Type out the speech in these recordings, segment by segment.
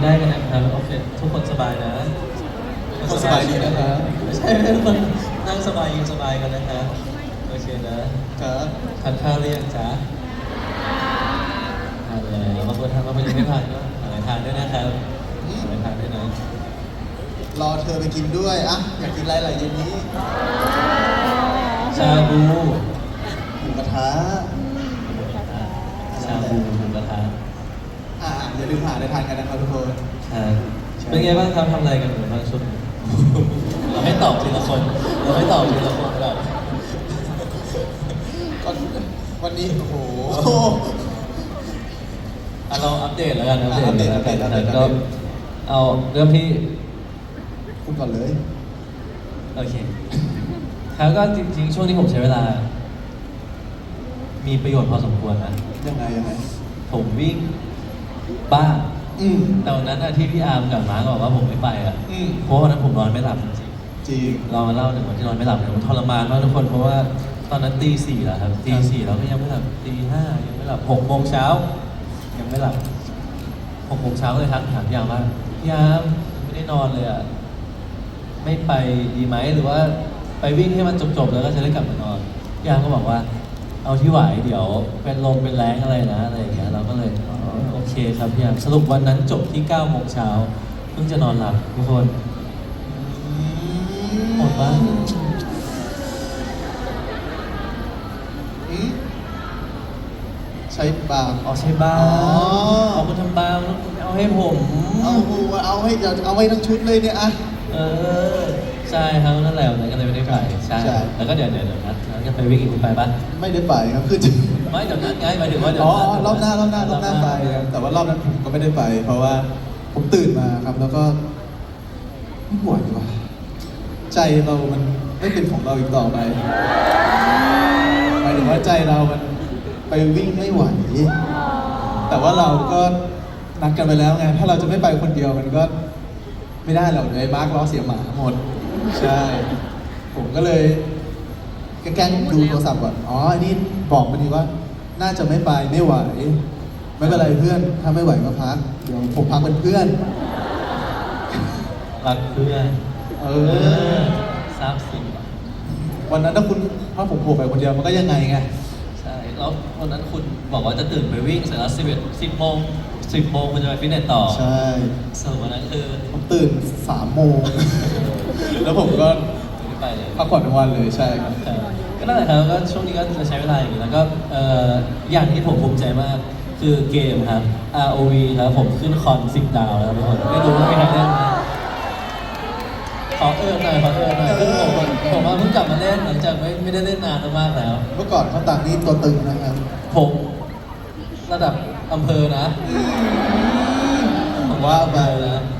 ไม่ได้กันนะครับโอเคทุกคนสบายนะทุกคนสบายดีนะครับไม่ใช่ไม่ใช่ทุกคนนั่งสบายยืนสบายกันนะครับโอเคนะครับทานข้าวหรือยังจ๊ะทานแล้วบางคนทานบางคนยังไม่ทานก็หาอะไรทานด้วยนะครับหาอะไรทานด้วยนะรอเธอไปกินด้วยอะอยากกินอะไรล่ะเย็นนี้ชาบูหมูกระทะ ชาบูหมูกระทะ อะอย่า ลืมหาอะไรทานกันนะครับทุกคนครับเป็นไงบ้างครับทำอะไรกันอยู่บ้างช่วงนี้เราให้ตอบทีละคน เราให้ตอบทีละคนแบบก็วันนี้โอ้โหอะเราอัปเดตแล้วกันอัปเดตอัปเดตแล้วกันอัปเดตอัปเดตก็เอาเริ่มที่คุณก่อนเลยโอเคครับก็จริงๆ ช่วงนี้ผมใช้เวลา มีประโยชน์พอสมควรนะยังไงยังไงผมวิ่ง บ้างอืมแต่วันนั้นน่ะที่พี่อาร์มกับมาร์กบอกว่าผมไม่ไปอะอืมเพราะวันนั้นผมนอนไม่หลับจริงจริง ๆเรามาเล่าถึงวันที่นอนไม่หลับเนี่ยมันทรมานมากทุกคนเพราะว่าตอนนั้นตีสี่แล้วครับตีสี่เราก็ยังไม่หลับตีห้ายังไม่หลับหกโมงเช้ายังไม่หลับหกโมงเช้าก็เลยทักถามพี่อาร์มว่าพี่อาร์มไม่ได้นอนเลยอะไม่ไปดีไหมหรือว่าไปวิ่งให้มันจบๆแล้วก็จะได้กลับมานอนพี่อาร์มก็บอกว่า เอาที่ไหวเดี๋ยวเป็นลมเป็นแรงอะไรนะอะไรอย่างเงี้ยเราก็เลยอ๋อโอ เคครับพี่อาร์มสรุปวันนั้นจบที่9โมงเช้าเพิ่งจะนอนหลับทุกคนหมดปะอืมใช้บาร์อ๋อใช่บ้าอ๋อ เอาคุณทำบ้าแล้วคุณไม่เอาให้ผม เอาเอาให้เอาไว้ทั้งชุดเลยเนี่ยอะเออ ใช่ครับนั่นแหละวันนั้นก็เลยไม่ได้ไปใช่ใช่ แล้วก็เดี๋ยวเดี๋ยวเดี๋ยวนัดนัดกันไปวิ่งอีกคุณไปปะไม่ได้ไปครับคือจะไม่เดี๋ยวนัดไงหมายถึงว่าเดี๋ยวอ๋อนัดรอบหน้ารอบหน้ารอบหน้าไปครับแต่ว่ารอบนั้นผมก็ไม่ได้ไป เพราะว่าผมตื่นมาครับ แล้วก็ไม่ไหวว่ะใจเรามันไม่เป็นของเราอีกต่อไปหมายถึงว่าใจเรามันไปวิ่งไม่ไหวแต่ว่าเราก็นัดกันไปแล้วไงถ้าเราจะไม่ไปคนเดียวมันก็ไม่ได้หรอกเดี๋ยวไอ้มาร์คล้อเสียหมาหมด ใช่ ผมก็เลยแกล้งดูโทรศัพท์ก่อน อ๋อ อันนี้บอกมาดีว่า น่าจะไม่ไปไม่ไหว ไม่เป็นไรเพื่อน ถ้าไม่ไหวก็พัก เดี๋ยวผมพักเป็นเพื่อน รักเพื่อน เอเอออทราบสิ่งวันนั้นถ้าคุณถ้าผมโผล่ไปคนเดียวมันก็ยังไงไง ใช่ แล้ววันนั้นคุณบอกว่าจะตื่นไปวิ่งเสร็จแล้วสิบเอ็ดสิบโมงสิบโมงคุณจะไปฟิตเนสต่อ ใช่สรุปวันนั้นคือผมตื่นสามโมง แล้วผมก็ไม่ไปเลย พักผ่อนทั้งวันเลยใช่ครับ ครับก็นั่นแหละครับก็ช่วงนี้ก็จะใช้เวลาอย่างนี้แล้วก็เอ่ออย่างที่ผมภูมิใจมาก คือเกมครับ ROV ครับผมขึ้นคอน10ดาวแล้วทุกคนไม่รู้ว่ามีใครเล่นไหมขอเอิญหน่อยขอเอิญหน่อยคือผมผมว่าเพิ่งกลับมาเล่นหลังจากไม่ไม่ได้เล่นนานมากแล้ว เมื่อก่อนเขาต่างนี่ตัวตึงนะครับ ผมระดับอำเภอนะ ผมว่าไปนะเ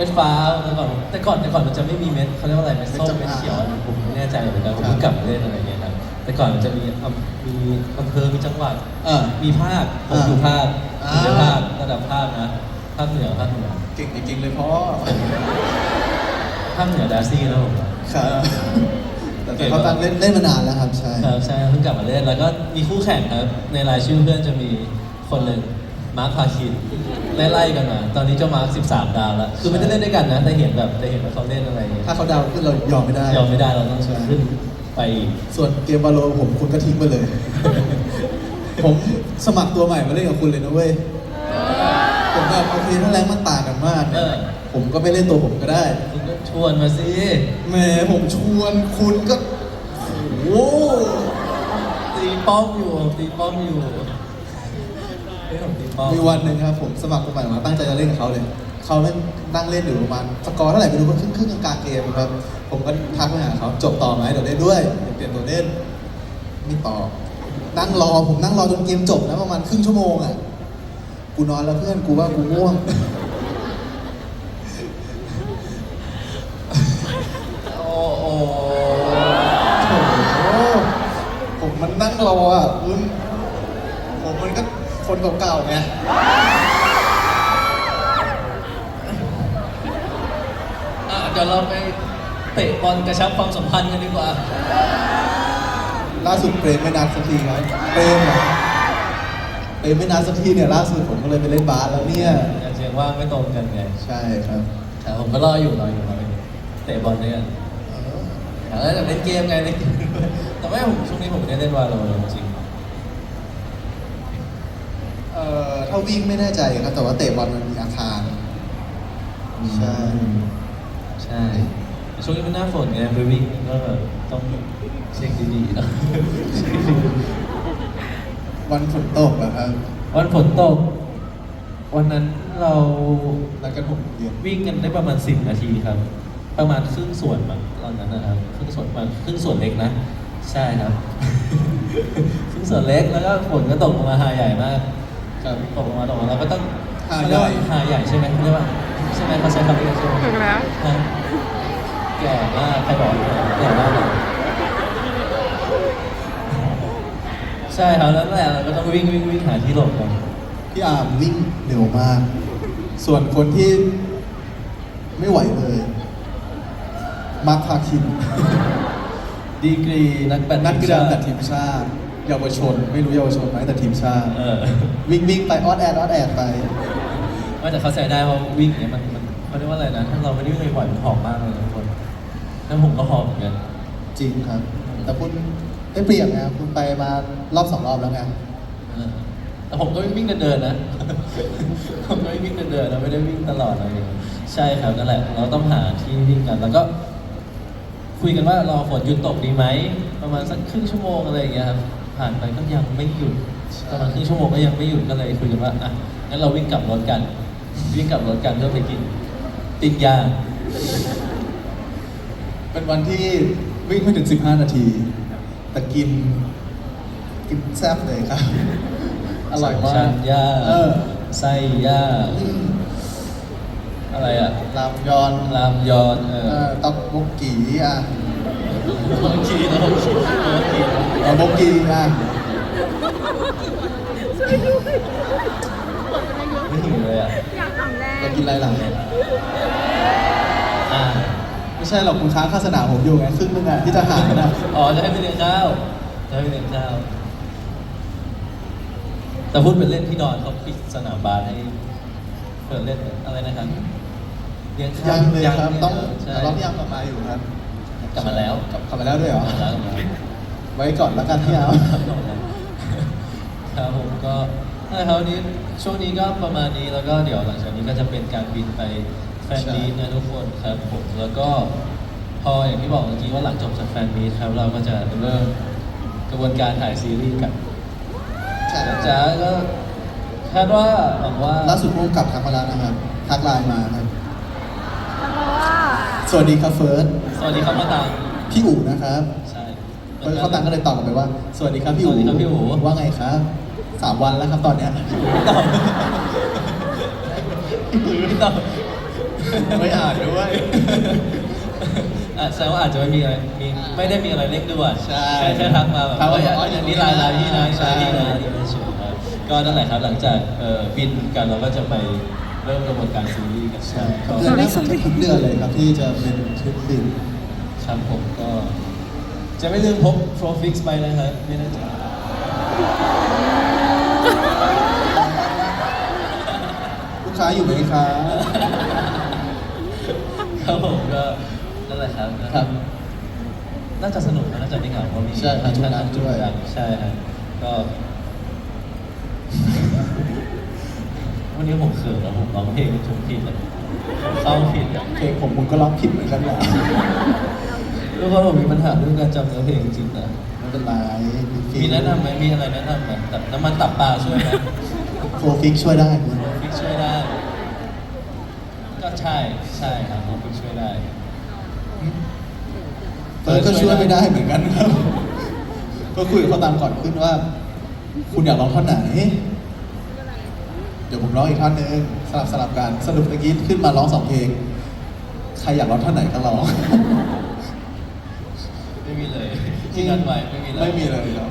ม็ดฟ้าแต่ก่อนแต่ก่อนแต่ก่อนมันจะไม่มีเม็ดเขาเรียกว่าอะไรเม็ดส้มเม็ดเขียวอะผมไม่แน่ใจเหมือนกันผมเพิ่งกลับมาเล่นอะไรอย่างเงี้ยครับแต่ก่อนมันจะมีอำมีอำเภอมีจังหวัดเออมีภาคผมอ่าอยู่ภาคอ่าผมจะภาคระดับภาคนะภาคเหนือภาคเหนือเก่งจริงๆเลยพ่อภาคเหนือดาซี่แล้วผมครับแต่เขาต่างเล่นเล่นมานานแล้วครับใช่ครับใช่เพิ่งกลับมาเล่นแล้วก็มีคู่แข่งครับในรายชื่อเพื่อนจะมีคนหนึ่ง มาร์คพาคินไล่ๆกันมาตอนนี้เจ้ามาร์ค13 ดาวแล้ว คือไม่ได้เล่นด้วยกันนะแต่เห็นแบบแต่เห็นว่าเขาเล่นอะไรอย่างเงี้ยถ้าเขาดาวขึ้นเรายอมไม่ได้ ยอมไม่ได้เราต้องขึ้นไปอีกส่วนเกมบาโลผมคุณก็ทิ้งไปเลย ผมสมัครตัวใหม่มาเล่นกับคุณเลยนะเว้ยผมแบบโอเคถ้าแรงมันต่างกันมากเนี่ยผมก็ไม่เล่นตัวผมก็ได้คุณก็ชวนมาสิแหมผมชวนคุณก็โอ้โหตีป้อมอยู่ตีป้อมอยู่ เฮ้ยผมตีป้อมมีวันหนึ่งครับผมสมัครตัวใหม่มาตั้งใจจะเล่นกับเขาเลยเขาเล่นนั่งเล่นอยู่ประมาณสกอร์เท่าไหร่ไม่รู้ก็ครึ่งครึ่งกลางเกมครับ ผมก็ทักไปหาเขาจบต่อไหมเดี๋ยวเล่นด้วยเดี๋ยวเปลี่ยนตัวเล่นไม่ต่อ นั่งรอผมนั่งรอจนเกมจบนะประมาณครึ่งชั่วโมงอะกูนอนแล้วเพื่อนกูว่ากูง่วง ตะบอลกระชับความสัมพันธ์กันดีกว่า ล่าสุดเปรมไม่นัดสักทีครับเปรมเหรอเปรมไม่นัดสักทีเนี่ยล่าสุดผมก็เลยไปเล่นบาสแล้วเนี่ยอยากเจอยังว่างไม่ตรงกันไงใช่ครับแต่ผมก็รออยู่รออยู่รออยู่เตะบอลด้วยกันแล้วแต่เล่นเกมไงเล่นเกมแต่ไม่ผมช่วงนี้ผมไม่ได้เล่นวาโลเลยจริงเอ่อถ้าวิ่งไม่แน่ใจครับแต่ว่าเตะบอลมันมีอาคาร ใช่ ใช่ ช่วงนี้มันหน้าฝนไงไปวิ่งก็แบบต้องเช็คดีๆนะวันฝนตกอะครับ วันฝนตก วันนั้นเรานัดกันหกโมงเย็นวิ่งกันได้ประมาณ10นาทีครับ ประมาณครึ่งส่วนมั้งตอนนั้นนะครับครึ่งส่วนประมาณครึ่งส่วนเล็กนะ ใช่ครับ ครึ่งส่วนเล็กแล้วก็ฝนก็ตกลงมาหาใหญ่มากครับตกลงมาตกลงมาเราก็ต้องหาใหญ่หาใหญ่ใช่ไหมเขาเรียกว่าใช่ไหมเขาใช้คำนี้กันใช่ไหมถูกแล้วฮะ แก่มากใครบอกแก่มากเหรอใช่ครับแล้วแหละเราก็ต้องวิ่งวิ่งวิ่งหาที่หลบกันพี่อาร์มวิ่งเร็วมาก ส่วนคนที่ไม่ไหวเลยมาร์คพาคิน ดีกรีนักแบดนักกีฬาแต่ทีมชาติ เยาวชน ไม่รู้เยาวชนไหมแต่ทีมชาติเออวิ่งวิ่งไปออดแอดออดแอดไปไม่แต่เขาใจได้ว่าวิ่งเนี่ยมันมันเขาเรียกว่าอะไรนะถ้าเราไม่ได้วิ่งบ่อยๆมันหอบมากเลยทุกคน แล้วผมก็หอบเหมือนกัน จริงครับ แต่คุณได้เปรียบไงคุณไปมารอบสองรอบแล้วไงเออแต่ผมก็วิ่งเดินๆนะ ผมก็วิ่งเดินๆนะไม่ได้วิ่งตลอดอะไรอย่างเงี้ยใช่ครับนั่นแหละ เราต้องหาที่วิ่งกัน แล้วก็ คุยกันว่ารอฝนหยุดตกดีไหม ประมาณสักครึ่งชั่วโมงอะไรอย่างเงี้ยครับ ผ่านไปก็ยังไม่หยุด ประมาณครึ่งชั่วโมงก็ยังไม่หยุดก็เลยคุยกันว่า อะ งั้นเราวิ่งกลับรถกัน วิ่งกลับรถกันเพื่อไปกินปิ้งย่าง เป็นวันที่วิ่งไม่ถึง 15 นาที แต่กิน กินแซ่บเลยครับ อร่อยมาชักนย่าเออไส้ย่าอืมอะไรอะลามยอนรามยอนเอเอออตอกบกกีอะโอเคนะโอเคโอเคตอกบกกีอะไม่ถึงเลยอะอยากทำแรเรากกินอะไรหลังอ่า ไม่ใช่หรอกคุณค้างค่าสนามผมอยู่ไงครึ่งนึงอะที่จะหารนะอ๋อจะให้ไปเลี้ยงข้าวจะให้ไปเลี้ยงข้าวแต่พูดเป็นเล่นที่ดอนเขาปิดสนามบาสให้เปิดเล่นอะไรนะครับเลี้ยงข้าวยังเลยครับต้องใช่รอบที่ยังกลับมาอยู่ครับกลับมาแล้วกลับกลับมาแล้วด้วยเหรอกลับมาแล้วกลับมาแล้วไว้ก่อนแล้วกันที่เอาครับผมก็นะครับวันนี้ช่วงนี้ก็ประมาณนี้แล้วก็เดี๋ยวหลังจากนี้ก็จะเป็นการบินไปแฟนมีตนะทุกคนครับผมแล้วก็พออย่างที่บอกเมื่อกี้ว่าหลังจบจากแฟนมีตครับเราก็จะเริ่มกระบวนการถ่ายซีรีส์กันใช่จ้าก็คาดว่าหวังว่าล่าสุดผู้กำกับทักมาแล้วนะครับ ทักไลน์มาครับ เพราะว่าสวัสดีครับเฟิร์สสวัสดีครับมาตังพี่อู๋นะครับใช่เฟิร์สเขาตังก็เลยตอบกลับไปว่า สวัสดีครับพี่อู๋สวัสดีครับพี่อู๋ ว่าไงครับสามวันแล้วครับตอนเนี้ยไม่ตอบ ไม่ตอบไม่อ่านด้วย อะแสดงว่าอาจจะไม่มีอะไรมีไม่ได้มีอะไรเร่งด่วนใช่แค่แค่ทักมาแบบทักมาว่าบอกอ๋อออย่างนี้ไลน์ไลน์พี่นะใช่ใช่พี่นะที่ไม่เฉยครับก็นั่นแหละครับหลังจากเอ่อบินกันเราก็จะไปเริ่มกระบวนการซีรีส์กันใช่คก็รับเดือนหน้าผมจะทุกเดือนเลยครับที่จะเป็นทริปบิน ครับผมก็ จะไม่ลืมพกโปรฟิกซ์ไปนะครับไม่แน่ใจลูกค้าอยู่ไหมครับ ครับผมก็นั่นแหละครับครับ น่าจะสนุกนะน่าจะไม่เหงาเพราะมีใช่ครับทุกนัดด้วย ใช่ครับก็ วันนี้ผมเขินแล้วผมร้องเพลงถูกผิดอะเข้าผิดอะเพลงผมคุณก็ร้องผิดเหมือนกันนะทุกคนผมมีปัญหาเรื่องการจำเนื้อเพลงจริงๆนะไม่เป็นไรมีฟิมีแนะนำไหมมีอะไรแนะนำไหมแบบน้ำมันตับปลาช่วยไหมโฟฟิกช่วยได้คุณฟิกช่วยได้ก็ ใช่ใช่ครับผมฟิกช่วยได้ เฟิร์สก็ช่วยไม่ได้เหมือนกันครับ ก็คุยกับเขาตามก่อนขึ้นว่า คุณอยากร้องท่อนไหน เดี๋ยวผมร้องอีกท่อนหนึงสลับสลับกันสรุปเมื่อกี้ขึ้นมาร้องสองเพลง ใครอยากร้องท่อนไหนก็ร้อง ไม่มีเลยที่นัดไว้ไม่มีเลยไม่มีเลยครับ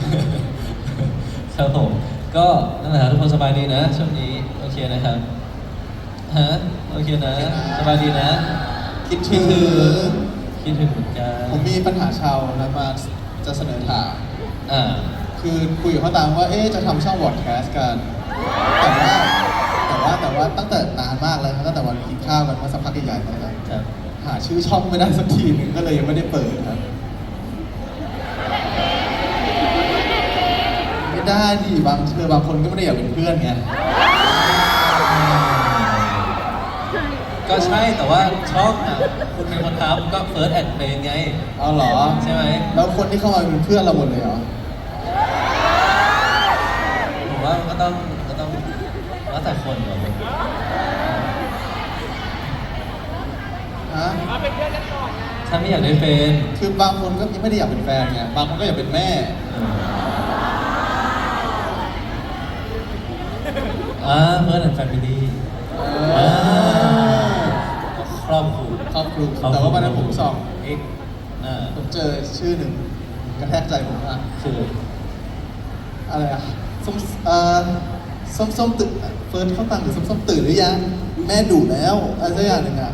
ครับผมก็นั่นแหละครับทุกคนสบายดีนะช่วงนี้โอเคนะครับ ฮะโอเคนะโอเคนะสบายดีนะ คิดถึงคิดถึงเหมือนกันผมมีปัญหาชาวนะมาจะเสนอถาม อ่า คือคุยกับเขาตามว่า เอ๊ะ จะทำช่องวอดแคสต์กัน แต่ว่า แต่ว่า แต่ว่า ตั้งแต่นานมากแล้วครับตั้งแต่วันกินข้าวกันมาสักพักใหญ่ๆแล้วครับ ครับ หาชื่อช่องไม่ได้สักทีหนึ่งก็เลยยังไม่ได้เปิดครับ ไม่ได้ดิบางเชื่อบางคนก็ไม่ได้อยากเป็นเพื่อนไง ก็ใช่แต่ว่าช่องอะคุณเป็นคนทำก็ first and play ไง เอาเหรอ ใช่ไหมแล้วคนที่เข้ามาเป็นเพื่อนเราหมดเลยเหรอ ผมว่าก็ต้องก็ต้องแล้วแต่คนก่อนฮะถ้าไม่อยากได้แฟนคือบางคนก็ยังไม่ได้อยากเป็นแฟนไง บางคนก็อยากเป็นแม่ อ่าเพื่อนแอนด์แฟมิลี่เออ ครอบครัวครอบครัวครอบครัวแต่ว่าวันนั้นผมส่องเอกอ่าผมเจอชื่อหนึ่งกระแทกใจผมมากคืออะไรอะส้มเอ่อส้มส้มตื่นเฟิร์นเข้าตังค์หรือส้มส้มตื่นหรือยังแม่ดุแล้วอะไรสักอย่างหนึ่งอะ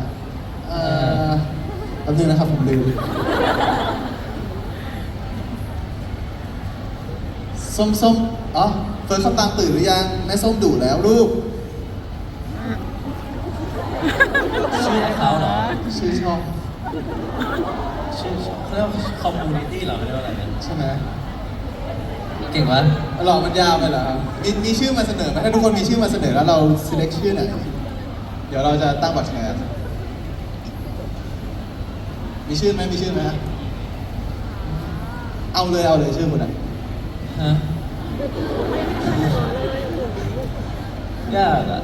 เอ่อแป๊บนึงนะครับผมลืมส้มส้มอ๋อเฟิร์นเข้าตังค์ตื่นหรือยังแม่ส้มดุแล้วลูก ชื่อเขาเหรอ ชื่อช่องชื่อเขาเรียกว่าคอมมูนิตี้เหรอเขาเรียกว่าอะไรนะใช่ไหมเก่งวะหลอกมันยาวไปเหรอครับมีมีชื่อมาเสนอไหมถ้าทุกคนมีชื่อมาเสนอแล้วเรา select ชื่อไหนเดี๋ยวเราจะตั้งบัตรแชร์มีชื่อไหมมีชื่อไหมเอาเลยเอาเลยชื่อคุณอะฮะยากอะ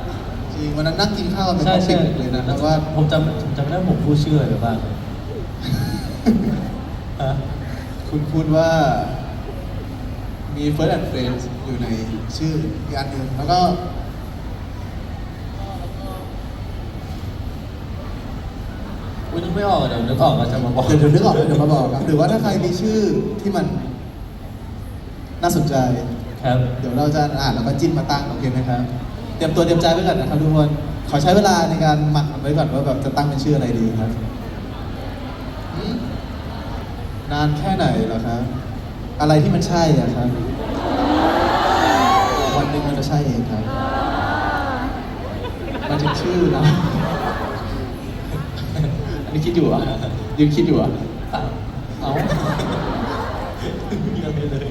จริงวันนั้นนั่งกินข้าวกันเป็นใช่ท็อปิใช่กเลยนะเพราะว่าผมจำผมจำไม่ได้ผมพูดชื่ออะไรไปบ้างฮะคุณพูดว่ามี first and friends อยู่ในชื่ออีกอันหนึ่งแล้วก็อุ้ยนึกไม่ออกอะเดี๋ยวนึกออกก็จะมาบอกเดี๋ยวเดี๋ยวนึกออกเดี๋ยวมาบอกครับหรือว่าถ้าใครมีชื่อที่มันน่าสนใจครับ เดี๋ยวเราจะอ่านแล้วก็จิ้มมาตั้งโอเคไหมครับ เตรียมตัวเตรียมใจไว้ก่อนนะครับทุกคน ขอใช้เวลาในการหมักไว้ก่อนว่าแบบจะตั้งเป็นชื่ออะไรดีครับอืมนานแค่ไหนเหรอครับ อะไรที่มันใช่อะครับ วันหนึ่งมันจะใช่เองครับ มันจะชื่อนะ อันนี้คิดอยู่เหรอะยืนคิดอยู่เหรอะเปล่าเอายังไม่เลย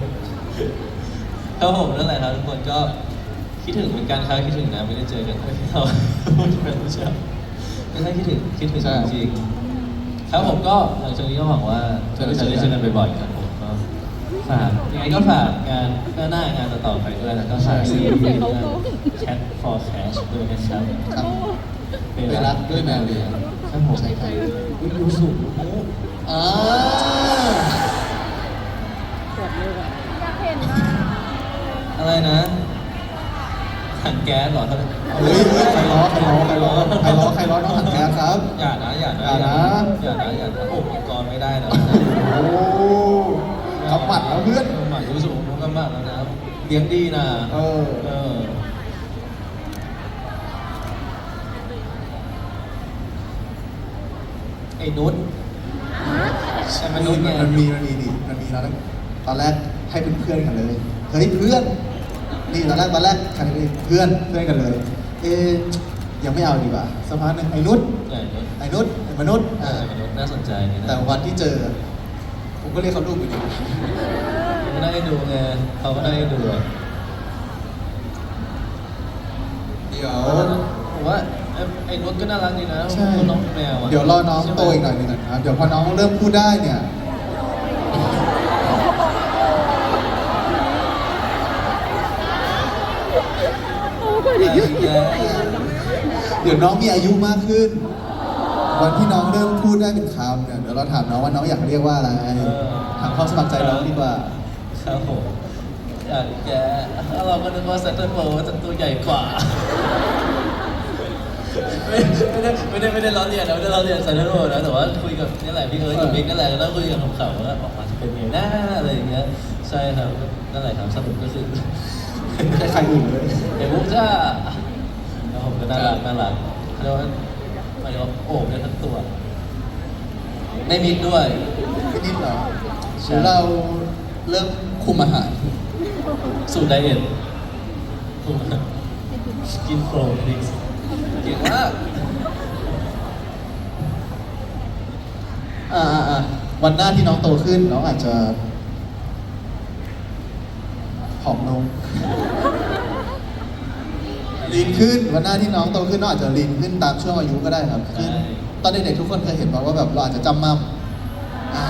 ครับผมนั่นแหละครับทุกคนก็ คิดถึงเหมือนกันครับคิดถึงนะไม่ได้เจอกันไม่เราพูดเป็นผู้ชายไม่ใช่คิดถึงคิดถึงจริงๆครับผมก็หลังจากนี้ก็หวังว่าจะได้เจอกันบ่อยๆครับผมก็ฝากยังไงก็ฝากงานก็หน้างานต่อๆไปด้วยแล้วก็ฝากซีรีส์เรื่อง Cat for Cash ด้วยนะครับครับไปรักด้วยแมวเลี้ยงครับผมใช่ครับอุ๊ยรู้สูงอ่าอยากเห็นมากอะไรนะ ถังแก๊สเหรอเฮ้ยเฮ้ยใครล้อใครล้อใครล้อใครล้อใครล้อน้องถังแก๊สครับ อย่านะอย่านะอย่านะอย่านะอย่านะโอ้มังกรไม่ได้นะโอ้กำหมัดแล้วเพื่อนหมัดรู้สูงกำหมัดแล้วนะเลี้ยงดีนะเออเออไอ้นุชใช่ไหมนนุชไงมันมีมันมีดิมันมีแล้วตอนแรกให้เป็นเพื่อนกันเลย เฮ้ยเพื่อน นี่ตอนแรกตอนแรกใครเป็นเพื่อนเพื่อนกันเลย เอ๊ะยังไม่เอาดีกว่าสักพักหนึ่งไอ้นุชไอ้นุชไอ้นุชไอ้มนุษย์เออ่าอไอ้นุชน่าสนใจนี่นะแต่วันที่เจอ ผมก็เรียกเขาลูกอยู่ดีก็ได้ดูไงเขาก็ได้ดูอะเดี๋ยว ผมว่าไอ้ไอ้นุชก็น่ารักดีนะใช่ น้องแมวอะเดี๋ยวรอน้องใช่ไโตอีกหน่อยหนึงก่อนครับ เดี๋ยวพอน้องเริ่มพูดได้เนี่ย เอดีอแย่เดี๋ยวน้องมีอายุมากขึ้น วันที่น้องเริ่มพูดได้เป็นคำเนี่ยเดี๋ยวเราถามน้องว่าน้องอยากเรียกว่าอะไรถามความสมัครใจน้องดีกว่าครับผมอยากแย่แล้วเราก็นึกว่าเซนเตอร์โฟจะตัวใหญ่กว่า ไม่ได้ไม่ได้ไม่ได้ล้อเลียนนะไม่ได้ล้อเลียนเซนเตอร์โฟนะแต่ว่าคุยกับนี่แหละพี่เอิร์ธกับบิ๊กนั่นแหละแล้วคุยกับขำๆว่าออกมาจะเป็นไงหน้าอะไรอย่างเงี้ยใช่ครับนั่นแหละครับสรุปก็คือ ไม่ใช่ใครอื่นเลยเดี๋ยวมุกจ้าแล้วผมก็น่ารักน่ารักเรียกว่าหมายถึงว่าโอบได้ทั้งตัว ไม่มิกด้วยไม่นิดเหรอหรือเราเริ่มคุมอาหาร สูตรไดเอทกินโปรดิสเก่งมากอ่าอ่าอ่าวันหน้าที่น้องโตขึ้นน้องอาจจะผอมลง ลีนขึ้นวันหน้าที่น้องโตขึ้นน้องอาจจะลีนขึ้นตามช่วงอายุก็ได้ครับคือตอนเด็กๆทุกคนเคยเห็นป่าว่าแบบเราอาจจะจำมั่มอ่า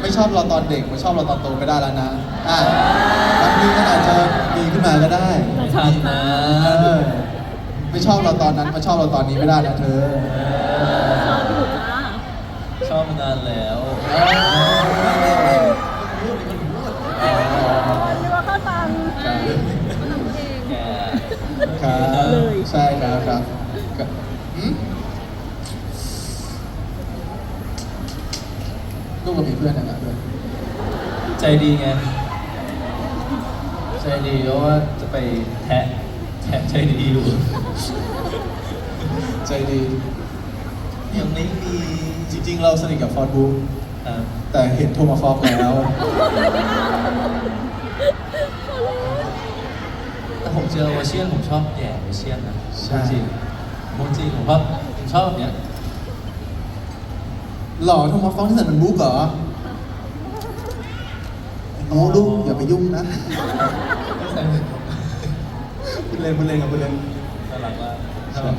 ไม่ชอบเราตอนเด็กไม่ชอบเราตอนโตไม่ได้แล้วนะอ่าบางทีมันอาจจะดีขึ้นมาก็ได้ ไม่ทันนะเออไม่ชอบเราตอนนั้นมาชอบเราตอนนี้ไม่ได้นะเธอ ชอบอยู่จ้าชอบมานานแล้วนึก ลูกกับมีเพื่อนนะครับเพื่อนใจดีไง ใจดีเพราะว่าจะไปแทะแทะใจดีอยู่ ใจดี ยังไม่มีจริงๆ เราสนิทกับฟอร์ดบุ๊กครับแต่เห็นโทมาฟอกแล้ว แต่ผมเจอโอเชียนผมชอบแย่โอเชียนนะใช่ จริงผมจริงผมชอบผมชอบแบบเนี้ย หล่อโทมาฟอกที่สันเป็นบุ๊กเหรอโอ้ลูกอย่าไปยุ่งนะพูดเล่นพูดเล่นกับพูดเล่นน่ารักมากชอบ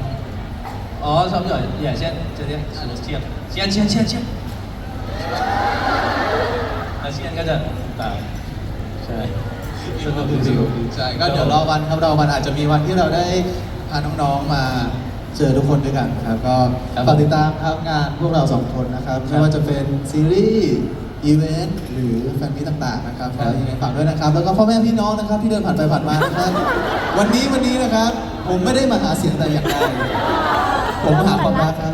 อ๋อชอบหย่อยอย่างเช่นจะเรียกโอเชียนเชียนเชียนเชียนเชียนอาเชียนก็จะตามใช่สนุกจริงๆใช่ก็เดี๋ยวรอวันครับรอวันอาจจะมีวันที่เราได้พาน้องๆมา เจอทุกคนด้วยกันครับ ก็ครับฝากติดตามครับงานพวกเราสองคนนะครับครับไม่ว่าจะเป็นซีรีส์อีเวนต์หรือแฟนมิตต่างๆนะครับครัก็บยังไงฝากด้วยนะครับ แล้วก็พ่อแม่พี่น้องนะครับที่เดินผ่านไปผ่านมานะครับวันนี้วันนี้นะครับ ผมไม่ได้มาหาเสียงแต่อย่างใดผมมาหาความรักครับ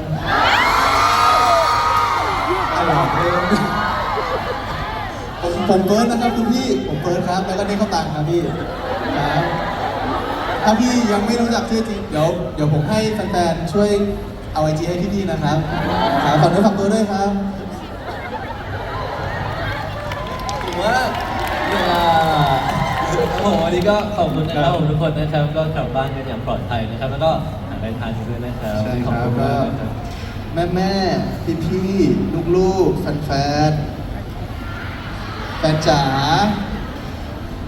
อะไรเนี่ยผมผมเฟิร์สนะครับคุณพี่ผมเฟิร์สครับแล้วก็ได้เข้าตังค์ครับพี่ครับ ถ้าพี่ยังไม่รู้จักชื่อจริงเดี๋ยวเดี๋ยวผมให้แฟนๆช่วยเอาไอจีให้พี่ๆนะครับครับฝากเนื้อฝากตัวด้วยครับถือว่าเวลาโอ้โหวันนี้ก็ขอบคุณนะครับผมทุกคนนะครับ ก็กลับบ้านกันอย่างปลอดภัยนะครับ แล้วก็หาอะไรทานกันด้วยนะครับใช่ขอบครับคุณก็มากนะครับ แม่แม่พี่พี่ลูกลูกๆแฟนแฟนๆแฟนจ๋า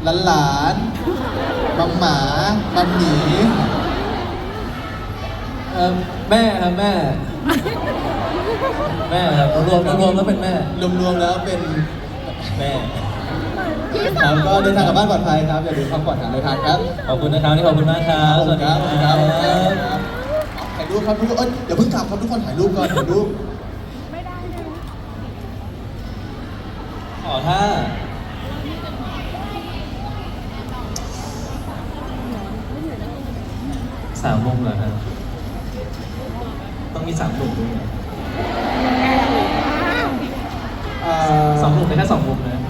หลานหลานๆ มัมหมามัมหมีเอ่อแม่ครับแม่ แม่ครับรวมรวมๆแล้วเป็นแม่ รวมๆแล้วเป็นแม่ครับก็เดินทางกลับบ้านปลอดภัยครับ อย่าลืมพักผ่อนหาเดินทางครับขอบคุณนะครับที่ขอบคุณมากครับ สวัสดีครับสสวัวัสสดีดีคครัรับบถ่ายรูปครับทุกคนเอ้ยอย่าเพิ่งกลับครับทุกคนถ่ายรูปก่อนถ่ายรูป ไม่ได้เลย ขอท่า สามมุมเหรอครับต้องมีสามมุมด้วยเหรออ่าสองมุมแต่แค่สองมุมนะ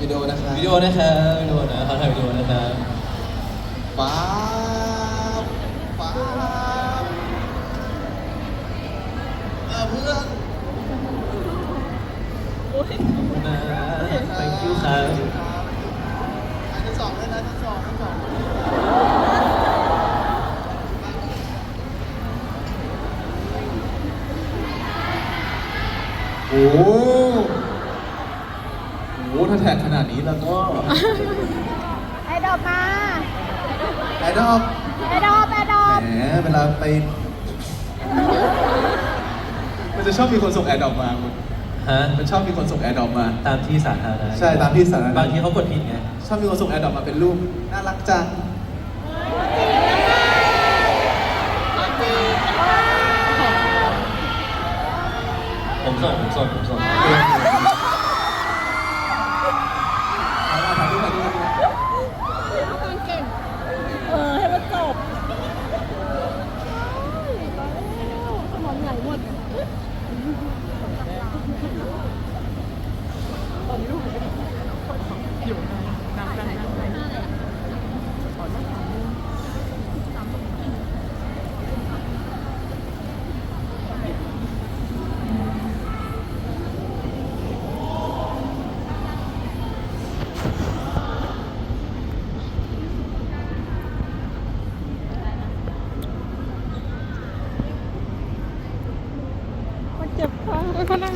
วิดีโอนะครับวิดีโอนะครับวิดีโอนะขอถ่ายวิดีโอนะครับ ป๊าบ โอ้ยขอบคุณนะ thank you ครับอันที่สองด้วยนะที่สองที่สองโอ้โหโอ้โหถ้าแท็กขนาดนี้แล้วก็ ไอดอปมาไอดอลไอดอปไอดอปแหมเวลาไป มันจะชอบมีคนส่งแอร์ดอกมาคุณ ฮะมันชอบมีคนส่งแอร์ดอกมา ตามที่สาธารณะใช่ตามที่สาธารณะบางทีเขากดผิดไงชอบมีคนส่งแอร์ดอกมาเป็นรูปน่ารักจังผมส่งผมส่งผมส่ง ถ่ายรูปถ่ายรูปถ่ายรูป เก่ง เออ ให้มันจบสมองไหลหมด อ คนนั้น